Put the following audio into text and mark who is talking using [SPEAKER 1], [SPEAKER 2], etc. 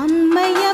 [SPEAKER 1] அம்மையா